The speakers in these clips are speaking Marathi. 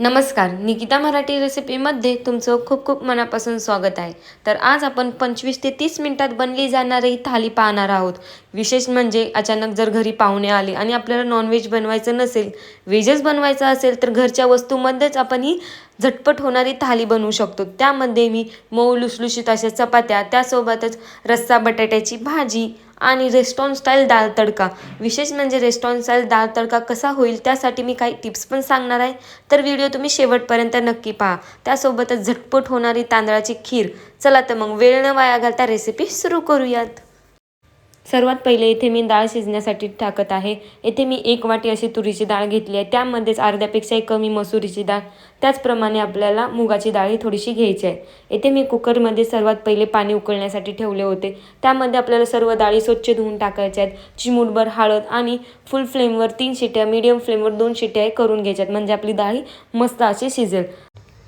नमस्कार निकिता मराठी रेसिपीमध्ये तुमचं खूप खूप मनापासून स्वागत आहे. तर आज आपण पंचवीस ते तीस मिनटात बनली जाणारी ही थाली पाहणार आहोत. विशेष म्हणजे अचानक जर घरी पाहुणे आले आणि आपल्याला नॉनव्हेज बनवायचं नसेल व्हेजच बनवायचं असेल तर घरच्या वस्तूमध्येच आपण ही झटपट होणारी थाली बनवू शकतो. त्यामध्ये मी मऊ लुसलुशीत अशा चपात्या त्यासोबतच रस्सा बटाट्याची भाजी आणि रेस्टॉरंट स्टाईल दाल तडका. विशेष म्हणजे रेस्टॉरंट स्टाईल दाल तडका कसा होईल त्यासाठी मी काही टिप्स पण सांगणार आहे. तर व्हिडिओ तुम्ही शेवटपर्यंत नक्की पहा. त्यासोबतच झटपट होणारी तांदळाची खीर. चला तर मग वेळ न वाया घालता रेसिपी सुरू करूयात. सर्वात पहिले इथे मी डाळ शिजण्यासाठी टाकत आहे. येथे मी एक वाटी अशी तुरीची डाळ घेतली आहे. त्यामध्येच अर्ध्यापेक्षाही कमी मसुरीची डाळ. त्याचप्रमाणे आपल्याला मुगाची डाळही थोडीशी घ्यायची आहे. येथे मी कुकरमध्ये सर्वात पहिले पाणी उकळण्यासाठी ठेवले होते. त्यामध्ये आपल्याला सर्व डाळी स्वच्छ धुवून टाकायच्या आहेत. चिमूटभर हळद आणि फुल फ्लेमवर तीन शिट्या मीडियम फ्लेमवर दोन शिट्या करून घ्यायच्यात म्हणजे आपली डाळी मस्त अशी शिजेल.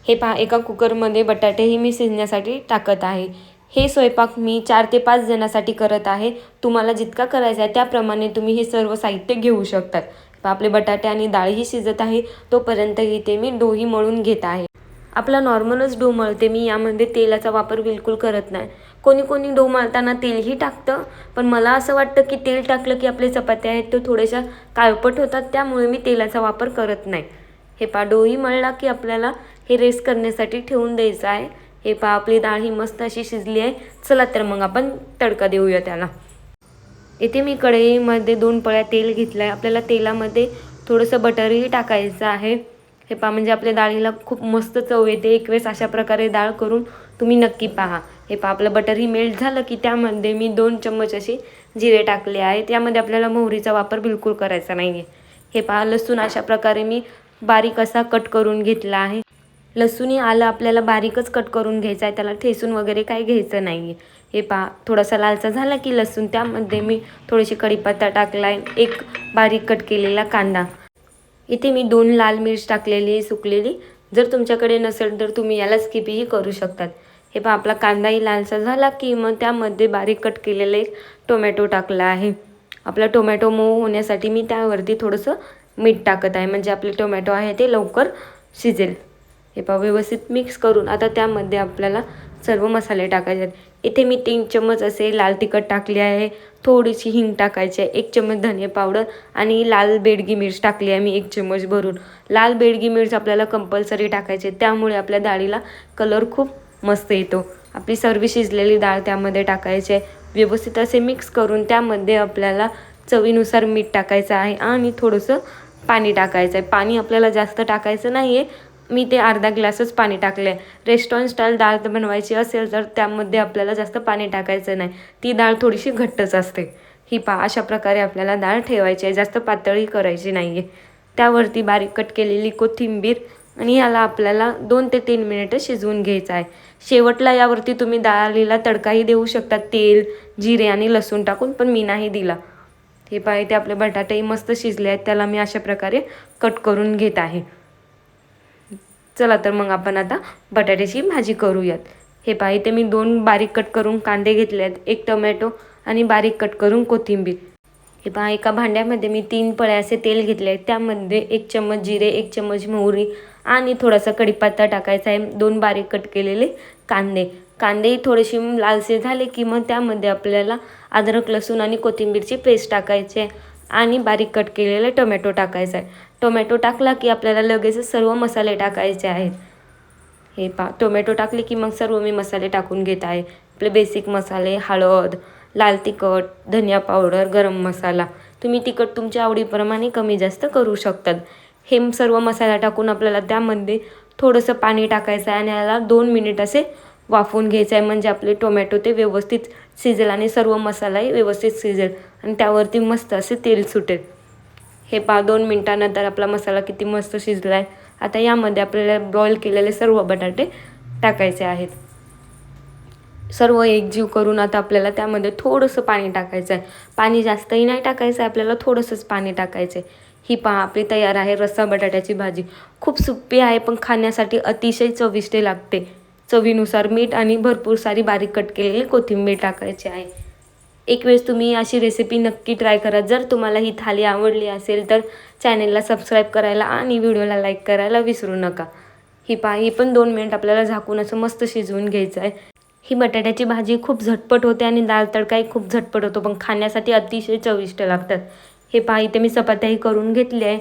हे पहा एका कुकरमध्ये बटाटेही मी शिजण्यासाठी टाकत आहे. हे स्वयंपाक मी चार ते पाच जणासाठी करत आहे. तुम्हाला जितका करायचा आहे त्याप्रमाणे तुम्ही हे सर्व साहित्य घेऊ शकतात. आपले बटाटे आणि डाळही शिजत आहे. तोपर्यंत इथे मी डोही मळून घेत आहे. आपला नॉर्मलच डो मळते. मी यामध्ये तेलाचा वापर बिलकुल करत नाही. कोणी कोणी डो मळताना तेलही टाकतं. पण मला असं वाटतं की तेल टाकलं की आपले चपात्या आहेत तो थोड्याशा काळपट होतात. त्यामुळे मी तेलाचा वापर करत नाही. हे पा डोही मळला की आपल्याला हे रेस्ट करण्यासाठी ठेवून द्यायचं आहे. हे पहा आपली डाळ ही मस्त अशी शिजली आहे. चला तर मग आपण तडका देऊया त्याला. इथे मी कढईमध्ये दोन पळ्या तेल घेतलं आहे आपल्याला तेलामध्ये थोडंसं बटरही टाकायचं आहे. हे पहा म्हणजे आपल्या डाळीला खूप मस्त चव येते. एक वेळेस अशा प्रकारे डाळ करून तुम्ही नक्की पहा. हे पहा आपलं बटरही मेल्ट झालं की त्यामध्ये मी दोन चम्मच असे जिरे टाकले आहे त्यामध्ये आपल्याला मोहरीचा वापर बिलकुल करायचा नाही आहे हे पहा लसूण अशा प्रकारे मी बारीक असा कट करून घेतला आहे. लसूणी आलं आपल्याला बारीकच कट करून घ्यायचं आहे त्याला ठेसून वगैरे काही घ्यायचं नाही आहे हे पहा थोडासा लालचा झाला की लसूण त्यामध्ये मी थोडीशी कढीपत्ता टाकला आहे एक बारीक कट केलेला कांदा. इथे मी दोन लाल मिरच टाकलेली सुकलेली. जर तुमच्याकडे नसेल तर तुम्ही याला स्किपही करू शकतात. हे पहा आपला कांदाही लालसा झाला की मग त्यामध्ये बारीक कट केलेलं एक टोमॅटो टाकला आहे. आपला टोमॅटो मऊ होण्यासाठी मी त्यावरती थोडंसं मीठ टाकत आहे म्हणजे आपले टोमॅटो आहे ते लवकर शिजेल. हे पहा व्यवस्थित मिक्स करून आता त्यामध्ये आपल्याला सर्व मसाले टाकायचे आहेत. इथे मी तीन चम्मच असे लाल तिखट टाकले आहे. थोडीशी हिंग टाकायची आहे. एक चम्मच धनिया पावडर आणि लाल बेडगी मिर्च टाकली आहे मी एक चम्मच भरून. लाल बेडगी मिर्च आपल्याला कंपल्सरी टाकायचे त्यामुळे आपल्या डाळीला कलर खूप मस्त येतो. आपली सर्व शिजलेली डाळ त्यामध्ये टाकायची आहे. व्यवस्थित असे मिक्स करून त्यामध्ये आपल्याला चवीनुसार मीठ टाकायचं आहे आणि थोडंसं पाणी टाकायचं आहे. पाणी आपल्याला जास्त टाकायचं नाही आहे मी ते अर्धा ग्लासच पाणी टाकले आहे रेस्टॉरंट स्टाईल डाळ बनवायची असेल तर त्यामध्ये आपल्याला जास्त पाणी टाकायचं नाही. ती डाळ थोडीशी घट्टच असते. ही पा अशा प्रकारे आपल्याला डाळ ठेवायची आहे. जास्त पातळी करायची नाही आहे त्यावरती बारीक कट केलेली कोथिंबीर आणि याला आपल्याला दोन ते तीन मिनिटं शिजवून घ्यायचं आहे. शेवटला यावरती तुम्ही डाळीला तडकाही देऊ शकता. तेल जिरे आणि लसूण टाकून पण मी नाही दिला. हे पाय ते आपले बटाटेही मस्त शिजले आहेत. त्याला मी अशा प्रकारे कट करून घेत आहे. चला तर मग आपण आता बटाट्याची भाजी करूयात. हे पहा इथे मी दोन बारीक कट करून कांदे घेतले आहेत एक टोमॅटो आणि बारीक कट करून कोथिंबीर. हे पहा एका भांड्यामध्ये मी तीन पळे असे तेल घेतले आहेत त्यामध्ये एक चम्मच जिरे एक चम्मच मोहरी आणि थोडासा कढीपत्ता टाकायचा आहे दोन बारीक कट केलेले कांदे. कांदेही थोडेसे लालसे झाले की मग त्यामध्ये आपल्याला अद्रक लसूण आणि कोथिंबीरची पेस्ट टाकायची आहे आणि बारीक कट केलेले टोमॅटो टाकायचा आहे. टोमॅटो टाकला की आपल्याला लगेचच सर्व मसाले टाकायचे आहेत. हे पा टोमॅटो टाकले की मग सर्व मी मसाले टाकून घेत आहे. आपले बेसिक मसाले हळद लाल तिखट धनिया पावडर गरम मसाला. तुम्ही तिखट तुमच्या आवडीप्रमाणे कमी जास्त करू शकतात. हे सर्व मसाला टाकून आपल्याला त्यामध्ये थोडंसं पाणी टाकायचं आहे आणि याला दोन मिनिट असे वाफवून घ्यायचं आहे. म्हणजे आपले टोमॅटो ते व्यवस्थित शिजेल आणि सर्व मसालाही व्यवस्थित शिजेल. आणि त्यावरती मस्त असे तेल सुटेल. हे पहा दोन मिनटानंतर आपला मसाला किती मस्त शिजला आहे आता यामध्ये आपल्याला बॉईल केलेले सर्व बटाटे टाकायचे आहेत. सर्व एकजीव करून आता आपल्याला त्यामध्ये थोडंसं पाणी टाकायचं आहे. पाणी जास्तही नाही टाकायचं आहे आपल्याला थोडंसंच पाणी टाकायचं आहे. ही पहा आपली तयार आहे रस्सा बटाट्याची भाजी. खूप सोपी आहे पण खाण्यासाठी अतिशय चविष्ट लागते. चवीनुसार मीठ आणि भरपूर सारी बारीक कट केलेली कोथिंबीर टाकायची आहे. एक वेळेस तुम्ही अशी रेसिपी नक्की ट्राय करा. जर तुम्हाला ही थाली आवडली असेल तर चॅनेलला सबस्क्राईब करायला आणि व्हिडिओला लाईक करायला विसरू नका. ही पा ही पण दोन मिनिट आपल्याला झाकून असं मस्त शिजवून घ्यायचं आहे. ही बटाट्याची भाजी खूप झटपट होते आणि दाल तडकाही खूप झटपट होतो पण खाण्यासाठी अतिशय चविष्ट लागतात. हे पहा इथे मी चपात्याही करून घेतली आहे.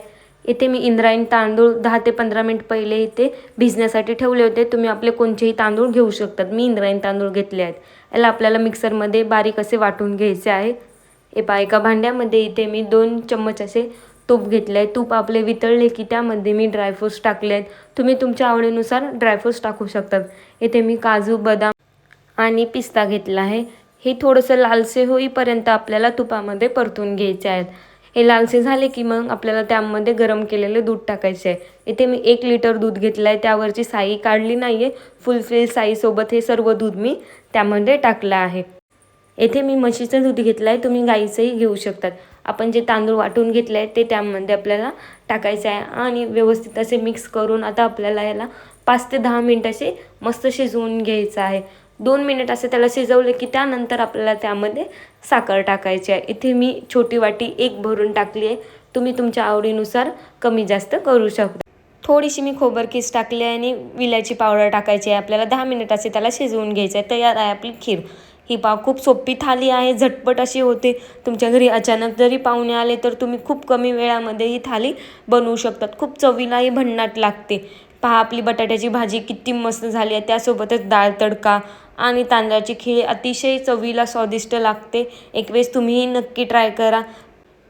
इथे मी इंद्रायणी तांदूळ दहा ते पंधरा मिनिट पहिले इथे भिजण्यासाठी ठेवले होते. तुम्ही आपले कोणतेही तांदूळ घेऊ शकतात. मी इंद्रायणी तांदूळ घेतले आहेत. याला आपल्याला मिक्सरमध्ये बारीक असे वाटून घ्यायचे आहे. हे पा एका भांड्यामध्ये इथे मी दोन चम्मच असे तूप घेतले आहे. तूप आपले वितळले की त्यामध्ये मी ड्रायफ्रूट्स टाकले आहेत. तुम्ही तुमच्या आवडीनुसार ड्रायफ्रूट्स टाकू शकतात. इथे मी काजू बदाम आणि पिस्ता घेतला आहे. हे थोडंसं लालसे होईपर्यंत आपल्याला तुपामध्ये परतून घ्यायचे आहेत. हे लालसे झाले की मग आपल्याला त्यामध्ये गरम केलेले दूध टाकायचे आहे इथे मी एक लिटर दूध घेतलं आहे त्यावरची साई काढली नाही आहे फुलफिल साईसोबत हे सर्व दूध मी त्यामध्ये टाकलं आहे. येथे मी म्हशीचं दूध घेतलं आहे तुम्ही गाईचंही घेऊ शकतात. आपण जे तांदूळ वाटून घेतले आहे ते त्यामध्ये आपल्याला टाकायचे आहे आणि व्यवस्थित असे मिक्स करून आता आपल्याला याला पाच ते दहा मिनिट असे मस्त शिजवून घ्यायचं आहे. दोन मिनिट असे त्याला शिजवले की त्यानंतर आपल्याला त्यामध्ये साखर टाकायची आहे. इथे मी छोटी वाटी एक भरून टाकली आहे. तुम्ही तुमच्या आवडीनुसार कमी जास्त करू शकता. थोडीशी मी खोबरकीस टाकली आहे आणि विलायची पावडर टाकायची आहे. आपल्याला दहा मिनिट असे त्याला शिजवून घ्यायचं आहे. तयार आहे आपली खीर. ही पाव खूप सोपी थाली आहे. झटपट अशी होते. तुमच्या घरी अचानक जरी पाहुणे आले तर तुम्ही खूप कमी वेळामध्ये ही थाली बनवू शकतात. खूप चवीलाही भन्नाट लागते. पहा आपली बटाट्याची भाजी किती मस्त झाली आहे. त्यासोबतच डाळ तडका आणि तांदळाची खीर अतिशय चवीला स्वादिष्ट लागते. एक वेळेस तुम्हीही नक्की ट्राय करा.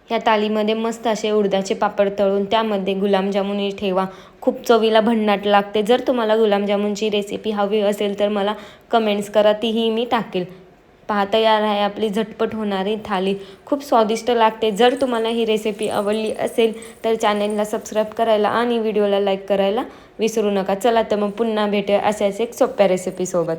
ह्या तालीमध्ये मस्त असे उडदाचे पापड तळून त्यामध्ये गुलाबजामुनही ठेवा. खूप चवीला भन्नाट लागते. जर तुम्हाला गुलाबजामुनची रेसिपी हवी असेल तर मला कमेंट्स करा तीही मी टाकेल. पहा तयार आहे आपली झटपट होणारी थाली. खूप स्वादिष्ट लागते. जर तुम्हाला ही रेसिपी आवडली असेल तर चॅनेलला सबस्क्राईब करायला आणि व्हिडिओला लाईक करायला विसरू नका. चला तर मग पुन्हा भेटूया अशाच एक सोप्या रेसिपीसोबत